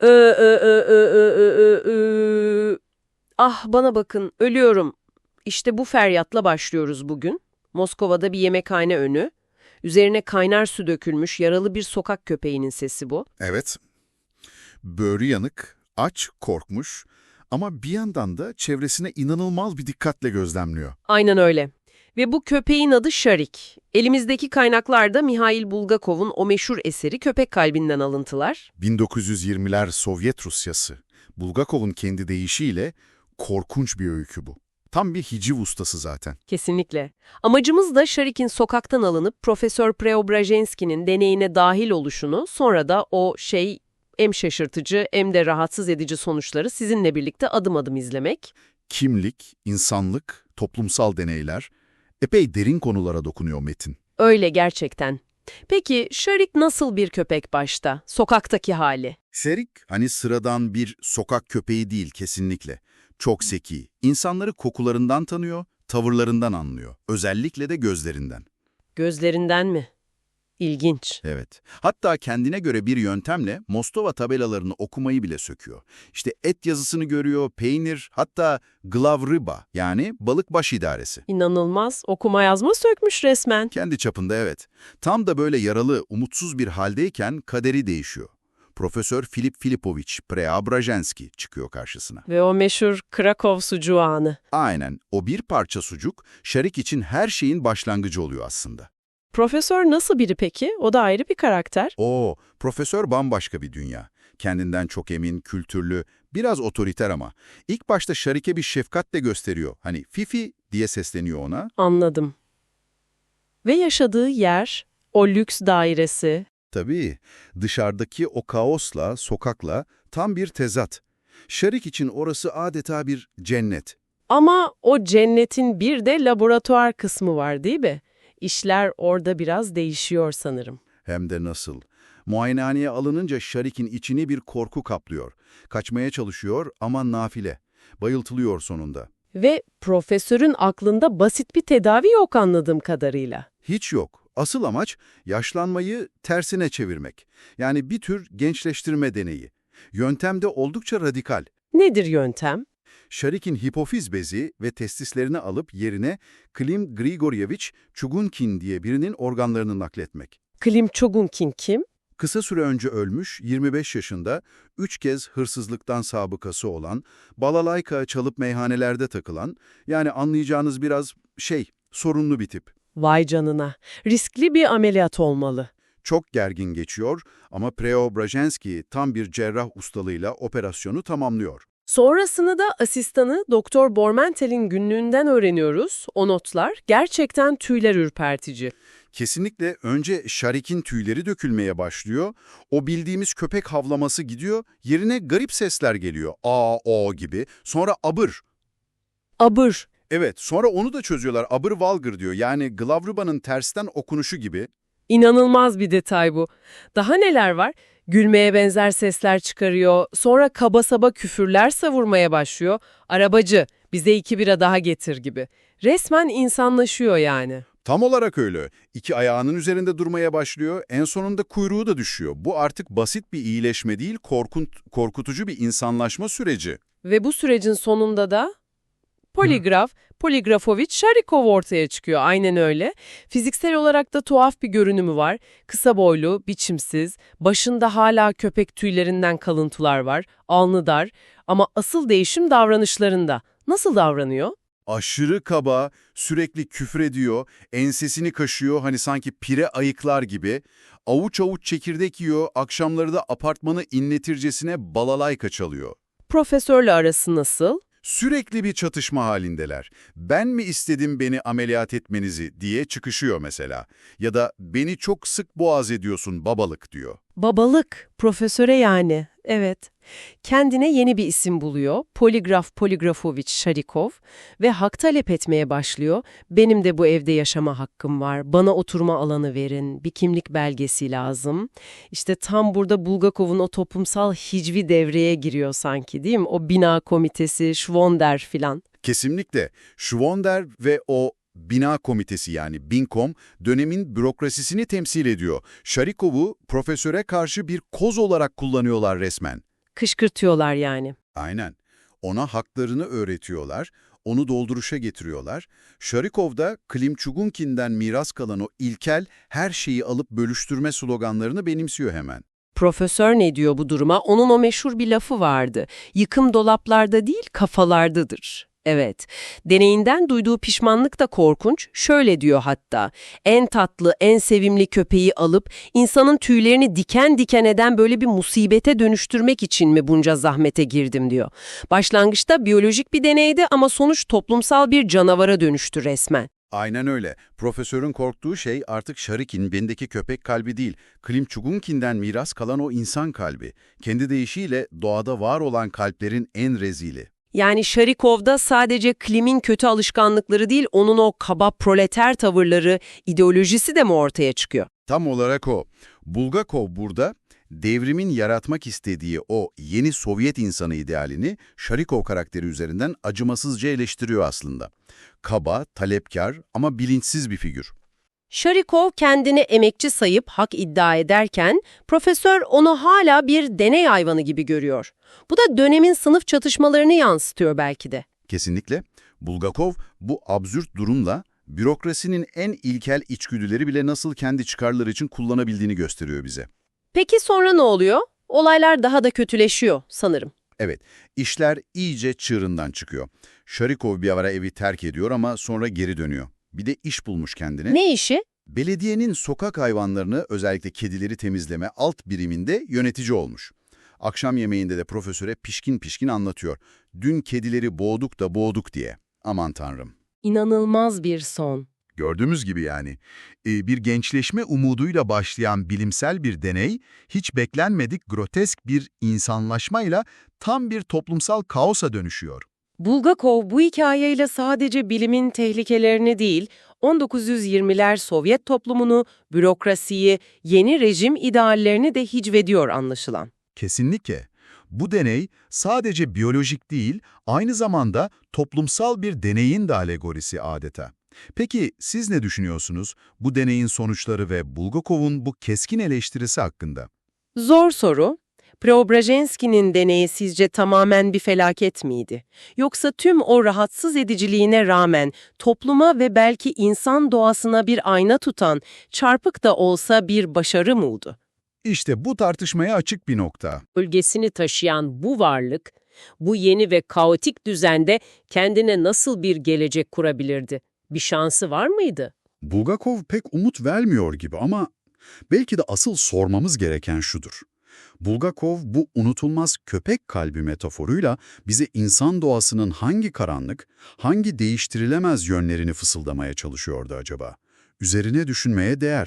Ö, ö, ö, ö, ö, ö, ö. Ah bana bakın ölüyorum. İşte bu feryatla başlıyoruz bugün. Moskova'da bir yemekhane önü. Üzerine kaynar su dökülmüş yaralı bir sokak köpeğinin sesi bu. Evet. Böğrü yanık, aç, korkmuş ama bir yandan da çevresine inanılmaz bir dikkatle gözlemliyor. Aynen öyle. Ve bu köpeğin adı Şarik. Elimizdeki kaynaklarda Mihail Bulgakov'un o meşhur eseri Köpek Kalbinden alıntılar. 1920'ler Sovyet Rusyası. Bulgakov'un kendi deyişiyle korkunç bir öykü bu. Tam bir hiciv ustası zaten. Kesinlikle. Amacımız da Şarik'in sokaktan alınıp Profesör Preobrajenski'nin deneyine dahil oluşunu, sonra da o şey hem şaşırtıcı hem de rahatsız edici sonuçları sizinle birlikte adım adım izlemek. Kimlik, insanlık, toplumsal deneyler, epey derin konulara dokunuyor Metin. Öyle gerçekten. Peki Şarik nasıl bir köpek başta? Sokaktaki hali. Şerik, hani sıradan bir sokak köpeği değil kesinlikle. Çok zeki, insanları kokularından tanıyor, tavırlarından anlıyor. Özellikle de gözlerinden. Gözlerinden mi? İlginç. Evet. Hatta kendine göre bir yöntemle Mostova tabelalarını okumayı bile söküyor. İşte et yazısını görüyor, peynir, hatta glavryba yani balık baş idaresi. İnanılmaz. Okuma yazma sökmüş resmen. Kendi çapında evet. Tam da böyle yaralı, umutsuz bir haldeyken kaderi değişiyor. Profesör Filip Filipoviç Preobrajenski çıkıyor karşısına. Ve o meşhur Krakow sucuğu anı. Aynen, o bir parça sucuk, Şarik için her şeyin başlangıcı oluyor aslında. Profesör nasıl biri peki? O da ayrı bir karakter. Oo, profesör bambaşka bir dünya. Kendinden çok emin, kültürlü, biraz otoriter ama. İlk başta Şarik'e bir şefkatle gösteriyor. Hani Fifi diye sesleniyor ona. Anladım. Ve yaşadığı yer, o lüks dairesi, Tabii, dışarıdaki o kaosla, sokakla tam bir tezat. Şarik için orası adeta bir cennet. Ama o cennetin bir de laboratuvar kısmı var değil mi? İşler orada biraz değişiyor sanırım. Hem de nasıl. Muayenehaneye alınınca Şarik'in içini bir korku kaplıyor. Kaçmaya çalışıyor ama nafile. Bayıltılıyor sonunda. Ve profesörün aklında basit bir tedavi yok anladığım kadarıyla. Hiç yok. Asıl amaç yaşlanmayı tersine çevirmek. Yani bir tür gençleştirme deneyi. Yöntem de oldukça radikal. Nedir yöntem? Şarik'in hipofiz bezi ve testislerini alıp yerine Klim Grigoryevich Chugunkin diye birinin organlarını nakletmek. Klim Çogunkin kim? Kısa süre önce ölmüş, 25 yaşında, 3 kez hırsızlıktan sabıkası olan, balalayka çalıp meyhanelerde takılan, yani anlayacağınız biraz şey, sorunlu bir tip. Vay canına. Riskli bir ameliyat olmalı. Çok gergin geçiyor ama Preobrajenski tam bir cerrah ustalığıyla operasyonu tamamlıyor. Sonrasını da asistanı Doktor Bormentel'in günlüğünden öğreniyoruz. O notlar gerçekten tüyler ürpertici. Kesinlikle önce Şarik'in tüyleri dökülmeye başlıyor, o bildiğimiz köpek havlaması gidiyor, yerine garip sesler geliyor, a o gibi, sonra abır. Abır. Evet, sonra onu da çözüyorlar, abır valgır diyor, yani Glavruba'nın tersten okunuşu gibi. İnanılmaz bir detay bu. Daha neler var? Gülmeye benzer sesler çıkarıyor, sonra kaba saba küfürler savurmaya başlıyor. Arabacı, bize iki bira daha getir gibi. Resmen insanlaşıyor yani. Tam olarak öyle. İki ayağının üzerinde durmaya başlıyor, en sonunda kuyruğu da düşüyor. Bu artık basit bir iyileşme değil, korkunt, korkutucu bir insanlaşma süreci. Ve bu sürecin sonunda da poligraf, Poligrafovic Sharikov ortaya çıkıyor. Aynen öyle. Fiziksel olarak da tuhaf bir görünümü var. Kısa boylu, biçimsiz, başında hala köpek tüylerinden kalıntılar var, alnı dar ama asıl değişim davranışlarında. Nasıl davranıyor? Aşırı kaba, sürekli küfrediyor, ensesini kaşıyor hani sanki pire ayıklar gibi. Avuç avuç çekirdek yiyor, akşamları da apartmanı inletircesine balalayka çalıyor. Profesörle arası nasıl? Sürekli bir çatışma halindeler. Ben mi istedim beni ameliyat etmenizi diye çıkışıyor mesela. Ya da beni çok sık boğaz ediyorsun babalık diyor. Babalık, profesöre yani. Evet. Kendine yeni bir isim buluyor. Poligraf Poligrafovic Sharikov ve hak talep etmeye başlıyor. Benim de bu evde yaşama hakkım var. Bana oturma alanı verin. Bir kimlik belgesi lazım. İşte tam burada Bulgakov'un o toplumsal hicvi devreye giriyor sanki değil mi? O bina komitesi, Schwonder filan. Kesinlikle. Schwonder ve o bina komitesi yani BINKOM dönemin bürokrasisini temsil ediyor. Şarikov'u profesöre karşı bir koz olarak kullanıyorlar resmen. Kışkırtıyorlar yani. Aynen. Ona haklarını öğretiyorlar, onu dolduruşa getiriyorlar. Sharikov da Klim Chugunkin'den miras kalan o ilkel her şeyi alıp bölüştürme sloganlarını benimsiyor hemen. Profesör ne diyor bu duruma? Onun o meşhur bir lafı vardı. Yıkım dolaplarda değil, kafalardadır. Evet, deneyinden duyduğu pişmanlık da korkunç. Şöyle diyor hatta, en tatlı, en sevimli köpeği alıp insanın tüylerini diken diken eden böyle bir musibete dönüştürmek için mi bunca zahmete girdim diyor. Başlangıçta biyolojik bir deneydi ama sonuç toplumsal bir canavara dönüştü resmen. Aynen öyle. Profesörün korktuğu şey artık Sharikin bendeki köpek kalbi değil, Klim Chugunkin'den miras kalan o insan kalbi. Kendi deyişiyle doğada var olan kalplerin en rezili. Yani Sharikov'da sadece Klim'in kötü alışkanlıkları değil, onun o kaba proleter tavırları, ideolojisi de mi ortaya çıkıyor? Tam olarak o. Bulgakov burada devrimin yaratmak istediği o yeni Sovyet insanı idealini Sharikov karakteri üzerinden acımasızca eleştiriyor aslında. Kaba, talepkar ama bilinçsiz bir figür. Sharikov kendini emekçi sayıp hak iddia ederken, profesör onu hala bir deney hayvanı gibi görüyor. Bu da dönemin sınıf çatışmalarını yansıtıyor belki de. Kesinlikle Bulgakov bu absürt durumla bürokrasinin en ilkel içgüdüleri bile nasıl kendi çıkarları için kullanabildiğini gösteriyor bize. Peki sonra ne oluyor? Olaylar daha da kötüleşiyor sanırım. Evet, işler iyice çığırından çıkıyor. Sharikov bir ara evi terk ediyor ama sonra geri dönüyor. Bir de iş bulmuş kendine. Ne işi? Belediyenin sokak hayvanlarını özellikle kedileri temizleme alt biriminde yönetici olmuş. Akşam yemeğinde de profesöre pişkin pişkin anlatıyor. Dün kedileri boğduk da boğduk diye. Aman tanrım. İnanılmaz bir son. Gördüğümüz gibi yani. Ee, Bir gençleşme umuduyla başlayan bilimsel bir deney, hiç beklenmedik grotesk bir insanlaşmayla tam bir toplumsal kaosa dönüşüyor. Bulgakov bu hikayeyle sadece bilimin tehlikelerini değil, 1920'ler Sovyet toplumunu, bürokrasiyi, yeni rejim ideallerini de hicvediyor anlaşılan. Kesinlikle. Bu deney sadece biyolojik değil, aynı zamanda toplumsal bir deneyin de alegorisi adeta. Peki siz ne düşünüyorsunuz bu deneyin sonuçları ve Bulgakov'un bu keskin eleştirisi hakkında? Zor soru. Preobrajenski'nin deneyi sizce tamamen bir felaket miydi? Yoksa tüm o rahatsız ediciliğine rağmen topluma ve belki insan doğasına bir ayna tutan, çarpık da olsa bir başarı mı oldu? İşte bu tartışmaya açık bir nokta. Bölgesini taşıyan bu varlık, bu yeni ve kaotik düzende kendine nasıl bir gelecek kurabilirdi? Bir şansı var mıydı? Bulgakov pek umut vermiyor gibi ama belki de asıl sormamız gereken şudur. Bulgakov bu unutulmaz köpek kalbi metaforuyla bize insan doğasının hangi karanlık, hangi değiştirilemez yönlerini fısıldamaya çalışıyordu acaba? Üzerine düşünmeye değer.